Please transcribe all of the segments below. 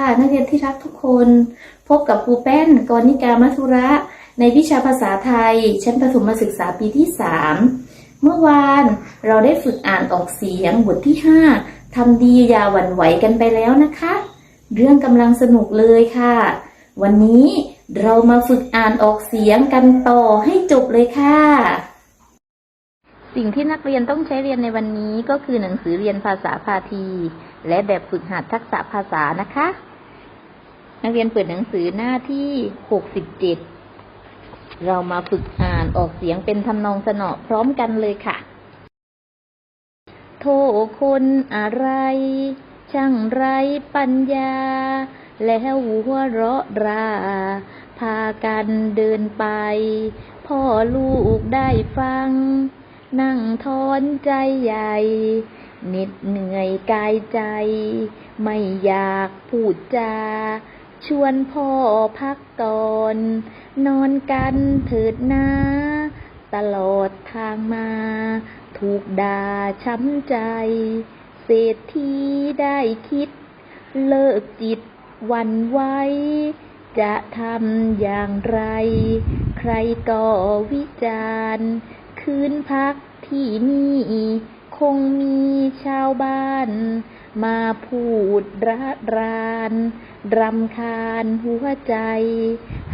ค่ะ นักเรียนที่รักทุกคน พบกับครูแป้นกรณิกามัทุระ ในวิชาภาษาไทย ชั้นประถมศึกษาปีที่ 3 เมื่อวานเราได้ฝึกอ่านออกเสียงบทที่ 5ทำดีอย่าหวั่นไหวกันไปแล้วนะคะ เรื่องกำลังสนุกเลยค่ะ วันนี้เรามาฝึกอ่านออกเสียงกันต่อให้จบเลยค่ะ สิ่งที่นักเรียนต้องใช้เรียนในวันนี้ก็คือหนังสือเรียนภาษาพาทีและแบบฝึกหัดทักษะภาษานะคะ นักเรียนเปิดหนังสือหน้าที่67เรามาฝึกอ่านออกเสียงเป็นทำนองสนอพร้อมกันเลยค่ะ โทคนอะไร ช่างไรปัญญา แล้วหัวเราะรา พากันเดินไป พ่อลูกได้ฟัง นั่งทอนใจใหญ่เหน็ดเหนื่อยกายใจ ไม่อยากพูดจา ชวนพ่อพักก่อน นอนกันเถิดนาตลอดทางมา ถูกด่าช้ำใจ เศรษฐีได้คิด เลิกจิตหวันไหวจะทำอย่างไร ใครก็วิจารณ์ คืนพักที่นี่ คงมีชาวบ้าน มาพูดระราน รำคาญหัวใจ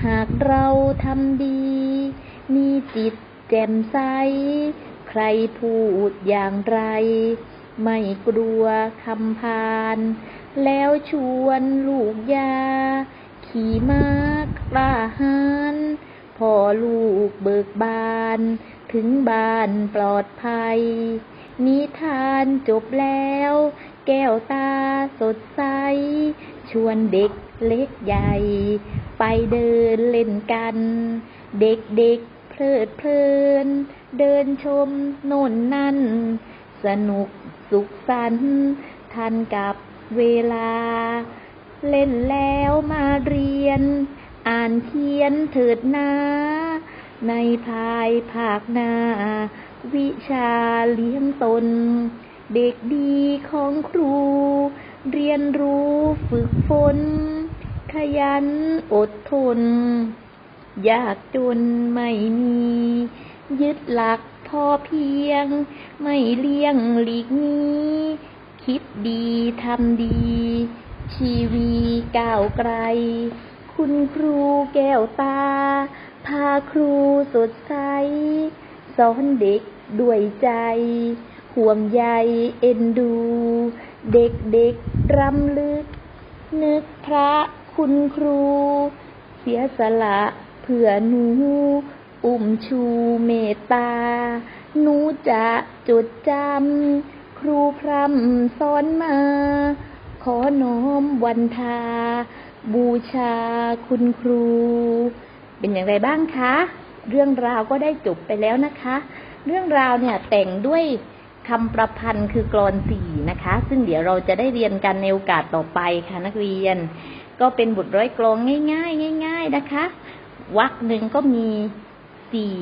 หากเราทำดี มีจิตแจ่มใส ใครพูดอย่างไร ไม่กลัวคำพาน แล้วชวนลูกยา ขี่ม้ากล้าหาญพ่อลูกเบิกบาน ถึงบ้านปลอดภัย นิทานจบแล้ว แก้วตาสดใส ชวนเด็กเล็กใหญ่ ไปเดินเล่นกัน เด็กๆเพลิดเพลิน เดินชมโน่นนั่น สนุกสุขสันต์ทันกับเวลา เล่นแล้วมาเรียน อ่านเขียนเถิดนาในภายภาคหน้า วิชาเลี้ยงตน เด็กดีของครู เรียนรู้ฝึกฝน ขยันอดทน ยากจนไม่มี ยึดหลักพอเพียง ไม่เลี่ยงหลีกหนี้ คิดดีทำดี ชีวีก้าวไกล คุณครูแก้วตา พาครูสดใส สอนเด็กด้วยใจ ห่วงใยเอ็นดูเด็กเด็กๆรำลึก นึกพระคุณครู เสียสละเพื่อหนู อุ้มชูเมตตา หนูจะจดจำ ครูพรำสอนมา ขอน้อมวันทา บูชาคุณครู เป็นอย่างไรบ้างคะ เรื่องราวก็ได้จบไปแล้วนะคะเรื่องราวเนี่ยแต่งด้วย คำประพันธ์คือกรอนสี่นะคะ ซึ่งเดี๋ยวเราจะได้เรียนกันในโอกาสต่อไปค่ะนักเรียน ก็เป็นบทร้อยกลองง่ายๆ ง่าย ๆนะคะวรรคหนึ่งก็มีสี่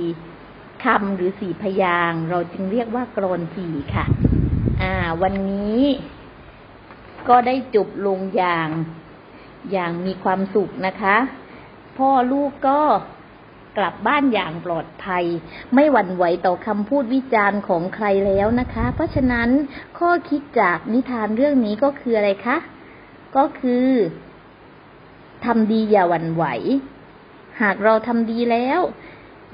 คำหรือสี่พยางเราจึงเรียกว่ากรอนสี่ค่ะ อ่า วันนี้ก็ได้จบลงอย่างอย่างมีความสุขนะคะ พ่อลูกก็ กลับบ้านอย่างปลอดภัย ไม่หวั่นไหวต่อคำพูดวิจารณ์ของใครแล้วนะคะ เพราะฉะนั้นข้อคิดจากนิทานเรื่องนี้ก็คืออะไรคะ ก็คือทำดีอย่าหวั่นไหว หากเราทำดีแล้ว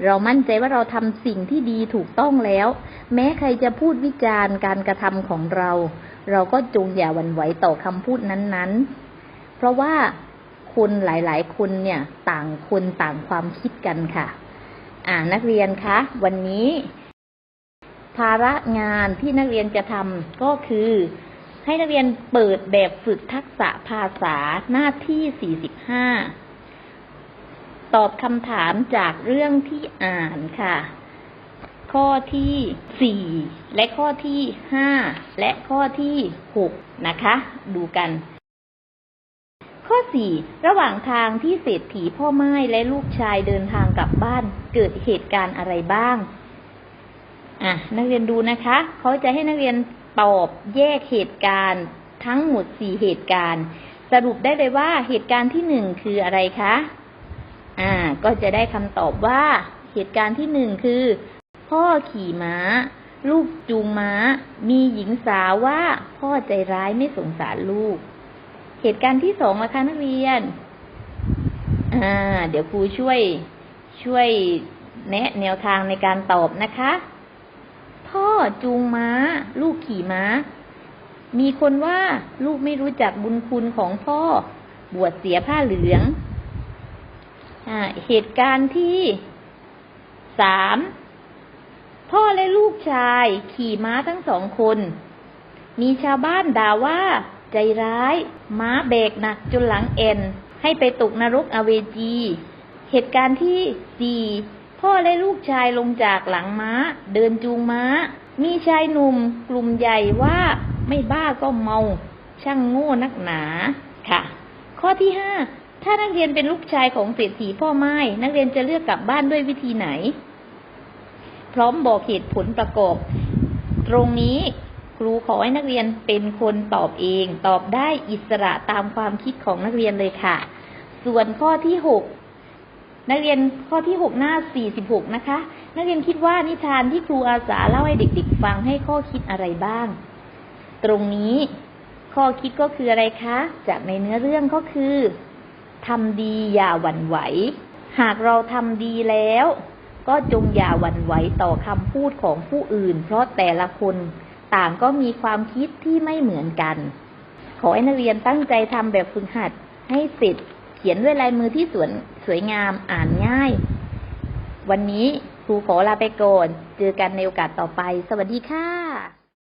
เรามั่นใจว่าเราทำสิ่งที่ดีถูกต้องแล้ว แม้ใครจะพูดวิจารณ์การกระทำของเรา เราก็จงอย่าหวั่นไหวต่อคำพูดนั้นๆ เพราะว่า คนหลายๆคนเนี่ย ต่างคนต่างความคิดกันค่ะ อ่านักเรียนคะ วันนี้ ภาระงานที่นักเรียนจะทำก็คือ ให้นักเรียนเปิดแบบฝึกทักษะภาษาหน้าที่ 45 ตอบคำถามจากเรื่องที่อ่านค่ะ ข้อที่ 4 และข้อที่ 5 และข้อที่ 6 นะคะ ดูกัน ข้อ 4 ระหว่างทางที่เศรษฐีพ่อไม้และลูกชายเดินทางกลับบ้านเกิดเหตุการณ์อะไรบ้าง อะ นักเรียนดูนะคะ เขาจะให้นักเรียนตอบแยกเหตุการณ์ทั้งหมด 4 เหตุการณ์ สรุปได้เลยว่าเหตุการณ์ที่หนึ่งคืออะไรคะ อ่า ก็จะได้คำตอบว่า เหตุการณ์ที่หนึ่งคือ พ่อขี่ม้า ลูกจูงม้า มีหญิงสาวว่าพ่อใจร้ายไม่สงสารลูก เหตุการณ์ที่สองนะคะนักเรียน อ่า เดี๋ยวครูช่วยช่วยแนะแนวทางในการตอบนะคะ พ่อจูงม้า ลูกขี่ม้า มีคนว่าลูกไม่รู้จักบุญคุณของพ่อ บวชเสียผ้าเหลือง อ่า เหตุการณ์ที่สามพ่อและลูกชายขี่ม้าทั้งสองคน มีชาวบ้านด่าว่า ใจร้าย ม้าเบรกหนักจนหลังเอ็น ให้ไปตกนรกอเวจี เหตุการณ์ที่สี่พ่อและลูกชายลงจากหลังม้า เดินจูงม้า มีชายหนุ่มกลุ่มใหญ่ว่าไม่บ้าก็เมา ช่างโง่นักหนาค่ะ ข้อที่ห้าถ้านักเรียนเป็นลูกชายของเศรษฐีพ่อไม้นักเรียนจะเลือกกลับบ้านด้วยวิธีไหน พร้อมบอกเหตุผลประกอบ ตรงนี้ รูขอให้นักเรียนเป็นคนตอบเอง ตอบได้อิสระตามความคิดของนักเรียนเลยค่ะ ส่วนข้อที่หกนักเรียนข้อที่หกหน้าสี่สิบหกนะคะ นักเรียนคิดว่านิทานที่ครูอาสาเล่าให้เด็กๆ ฟังให้ข้อคิดอะไรบ้าง ตรงนี้ข้อคิดก็คืออะไรคะ จากในเนื้อเรื่องก็คือทำดีอย่าหวั่นไหว หากเราทำดีแล้ว ก็จงอย่าหวั่นไหวต่อคำพูดของผู้อื่น เพราะแต่ละคน ต่างก็มีความคิดที่ไม่เหมือนกัน ขอให้นักเรียนตั้งใจทำแบบฝึกหัดให้เสร็จเขียนด้วยลายมือที่สวยสวยงามอ่านง่าย วันนี้ครูขอลาไปก่อน เจอกันในโอกาสต่อไป สวัสดีค่ะ